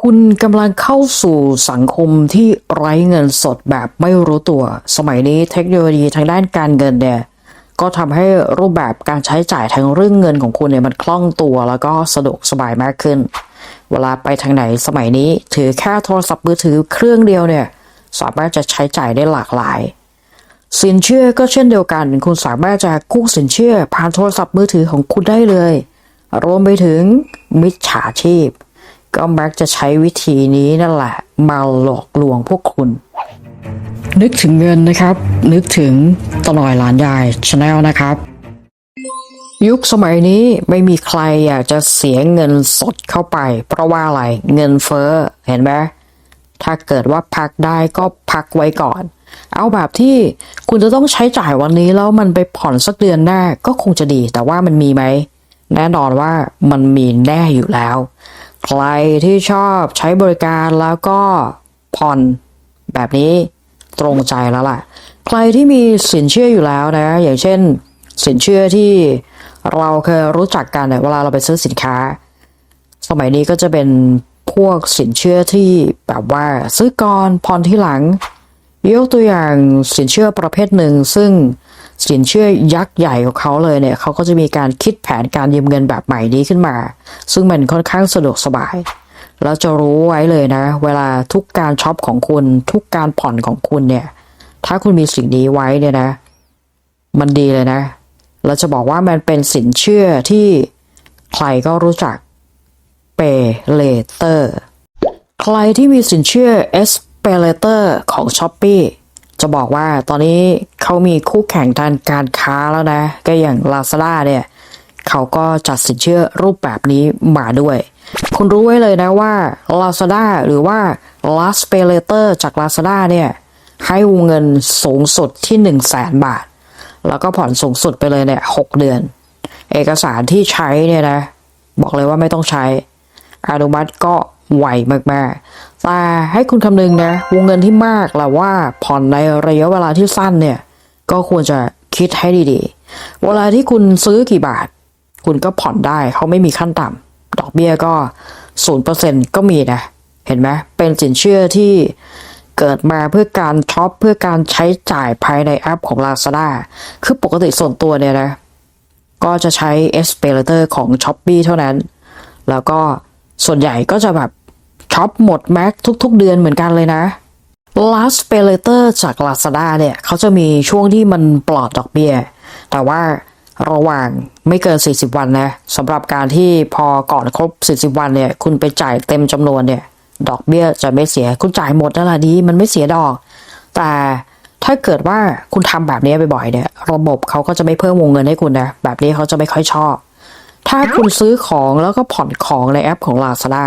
คุณกำลังเข้าสู่สังคมที่ไร้เงินสดแบบไม่รู้ตัว สมัยนี้เทคโนโลยีทางด้านการเงินเนี่ยก็ทำให้รูปแบบการใช้จ่ายทางเรื่องเงินของคุณเนี่ยมันคล่องตัว แล้วก็สะดวกสบายมากขึ้น เวลาไปทางไหนสมัยนี้ถือแค่โทรศัพท์มือถือเครื่องเดียวเนี่ยสามารถจะใช้จ่ายได้หลากหลาย สินเชื่อก็เช่นเดียวกัน คุณสามารถจะกู้สินเชื่อผ่านโทรศัพท์มือถือของคุณได้เลย รวมไปถึงมิจฉาชีพ ก็มักจะใช้วิธีนี้นั่นแหละ มาหลอกลวงพวกคุณ นึกถึงเงินนะครับ นึกถึงตลอยหลานยายชาแนลนะครับ ยุคสมัยนี้ไม่มีใครอยากจะเสียเงินสดเข้าไป เพราะว่าอะไรเงินเฟ้อเห็นไหมถ้าเกิดว่าพักได้ก็พักไว้ก่อน เอาแบบที่คุณจะต้องใช้จ่ายวันนี้แล้วมันไปผ่อนสักเดือนหน้าก็คงจะดี แต่ว่ามันมีไหมแน่นอนว่ามันมีแน่อยู่แล้ว ใครที่ชอบใช้บริการแล้วก็ผ่อนแบบนี้ตรงใจแล้วล่ะ ใครที่มีสินเชื่ออยู่แล้วนะ อย่างเช่น สินเชื่อที่เราเคยรู้จักกันเวลาเราไปซื้อสินค้า สมัยนี้ก็จะเป็นพวกสินเชื่อที่แบบว่าซื้อก่อนผ่อนที่หลัง ยกตัวอย่างสินเชื่อประเภทหนึ่งซึ่ง สินเชื่อยักษ์ใหญ่ของเขาเลยเนี่ยเขาก็จะมีการคิดแผนการยืมเงินแบบใหม่นี้ขึ้นมา ซึ่งมันค่อนข้างสะดวกสบาย แล้วจะรู้ไว้เลยนะ เวลาทุกการช็อปของคุณทุกการผ่อนของคุณเนี่ย ถ้าคุณมีสิ่งนี้ไว้เนี่ยนะ มันดีเลยนะ เราจะบอกว่ามันเป็นสินเชื่อที่ใครก็รู้จัก Pay Later ใครที่มีสินเชื่อ S Pay Later ของ s h อ p e e จะบอกว่าตอนนี้เขามีคู่แข่งทางการค้าแล้วนะ ก็อย่าง Lazada เนี่ยเขาก็จัดสินเชื่อรูปแบบนี้มาด้วย คุณรู้ไว้เลยนะว่า Lazada หรือว่า Last Pay Later จาก Lazada เนี่ยให้วงเงินสูงสุดที่ 1 0 0 0 0แสนบาท แล้วก็ผ่อนสูงสุดไปเลยเนี่ยหกเดือน เอกสารที่ใช้เนี่ยนะ บอกเลยว่าไม่ต้องใช้ อนุมัติก็ไวมากๆ แต่ให้คุณคำนึงนะ วงเงินที่มากแล้วว่าผ่อนในระยะเวลาที่สั้นเนี่ย ก็ควรจะคิดให้ดีๆ เวลาที่คุณซื้อกี่บาท คุณก็ผ่อนได้เขาไม่มีขั้นต่ำดอกเบี้ยก็ศูนย์เปอร์เซ็นก็มีนะ เห็นไหมเป็นสินเชื่อที่เกิดมาเพื่อการช็อปเพื่อการใช้จ่ายภายในแอปของ Lazada คือปกติส่วนตัวเนี่ยนะ ก็จะใช้ S p a y Later ของ s h อ p e e เท่านั้น แล้วก็ ส่วนใหญ่ก็จะแบบช็อปหมดแม็กทุกๆเดือนเหมือนกันเลยนะ Last Pay Later จาก Lazada เนี่ยเขาจะมีช่วงที่มันปลอดดอกเบี้ย แต่ว่าระหว่างไม่เกิน 40 วันนะสำหรับการที่พอก่อนครบ 40 วันเนี่ย คุณไปจ่ายเต็มจำนวนเนี่ย ดอกเบี้ยจะไม่เสีย คุณจ่ายหมดนั่นแหละดี มันไม่เสียดอก แต่ถ้าเกิดว่าคุณทำแบบนี้บ่อยๆเนี่ย ระบบเขาก็จะไม่เพิ่มวงเงินให้คุณนะ แบบนี้เขาจะไม่ค่อยชอบ ถ้าคุณซื้อของแล้วก็ผ่อนของในแอปของ Lazada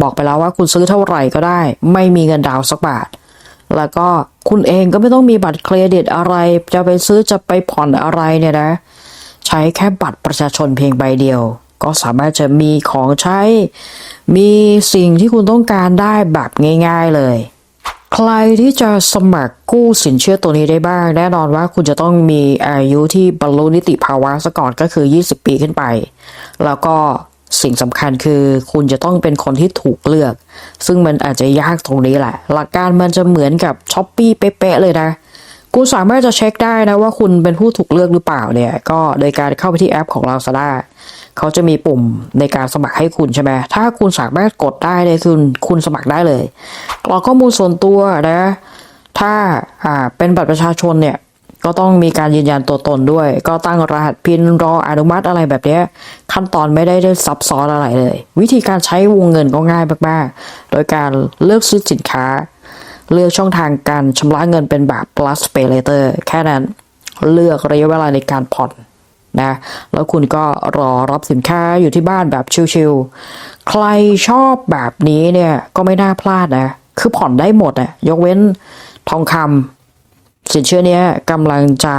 บอกไปแล้วว่าคุณซื้อเท่าไหร่ก็ได้ ไม่มีเงินดาวน์สักบาท แล้วก็คุณเองก็ไม่ต้องมีบัตรเครดิตอะไร จะไปซื้อจะไปผ่อนอะไรเนี่ยนะ ใช้แค่บัตรประชาชนเพียงใบเดียว ก็สามารถจะมีของใช้ มีสิ่งที่คุณต้องการได้แบบง่าย ๆเลย ใครที่จะสมัครกู้สินเชื่อตัวนี้ได้บ้าง แน่นอนว่าคุณจะต้องมีอายุที่บรรลุนิติภาวะซะก่อนก็คือ 20 ปีขึ้นไป แล้วก็สิ่งสำคัญคือคุณจะต้องเป็นคนที่ถูกเลือก ซึ่งมันอาจจะยากตรงนี้แหละ หลักการมันจะเหมือนกับช้อปปี้เป๊ะเลยนะ คุณสามารถจะเช็คได้นะว่าคุณเป็นผู้ถูกเลือกหรือเปล่าเนี่ย ก็โดยการเข้าไปที่แอปของ Lazada เขาจะมีปุ่มในการสมัครให้คุณใช่ไหมถ้าคุณสามารถกดได้เลยคุณคุณสมัครได้เลยกรอกข้อมูลส่วนตัวนะ ถ้าอ่าเป็นบัตรประชาชนเนี่ยก็ต้องมีการยืนยันตัวตนด้วย ก็ตั้งรหัสพินรออนุมัติอะไรแบบนี้ขั้นตอนไม่ได้ซับซ้อนอะไรเลย วิธีการใช้วงเงินก็ง่ายมากๆ โดยการเลือกซื้อสินค้า เลือกช่องทางการชำระเงินเป็นแบบ plus pay later แค่นั้นเลือกระยะเวลาในการผ่อนนะแล้วคุณก็รอรับสินค้าอยู่ที่บ้านแบบชิลๆใครชอบแบบนี้เนี่ยก็ไม่น่าพลาดนะคือผ่อนได้หมดอะยกเว้นทองคำสินเชื่อเนี้ยกำลังจะ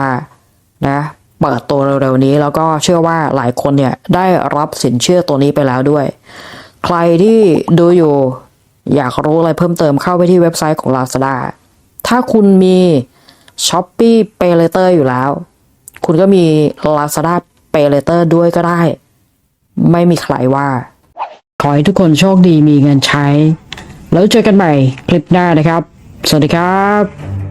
นะเปิดตัวเร็วๆนี้แล้วก็เชื่อว่าหลายคนเนี่ยได้รับสินเชื่อตัวนี้ไปแล้วด้วย ใครที่ดูอยู่ อยากรู้อะไรเพิ่มเติมเข้าไปที่เว็บไซต์ของ Lazada ถ้าคุณมี s h o p e e Pay Later อยู่แล้ว คุณก็มี Lazada Pay Later ด้วยก็ได้ ไม่มีใครว่า ขอให้ทุกคนโชคดีมีเงินใช้ แล้วเจอกันใหม่คลิปหน้านะครับ สวัสดีครับ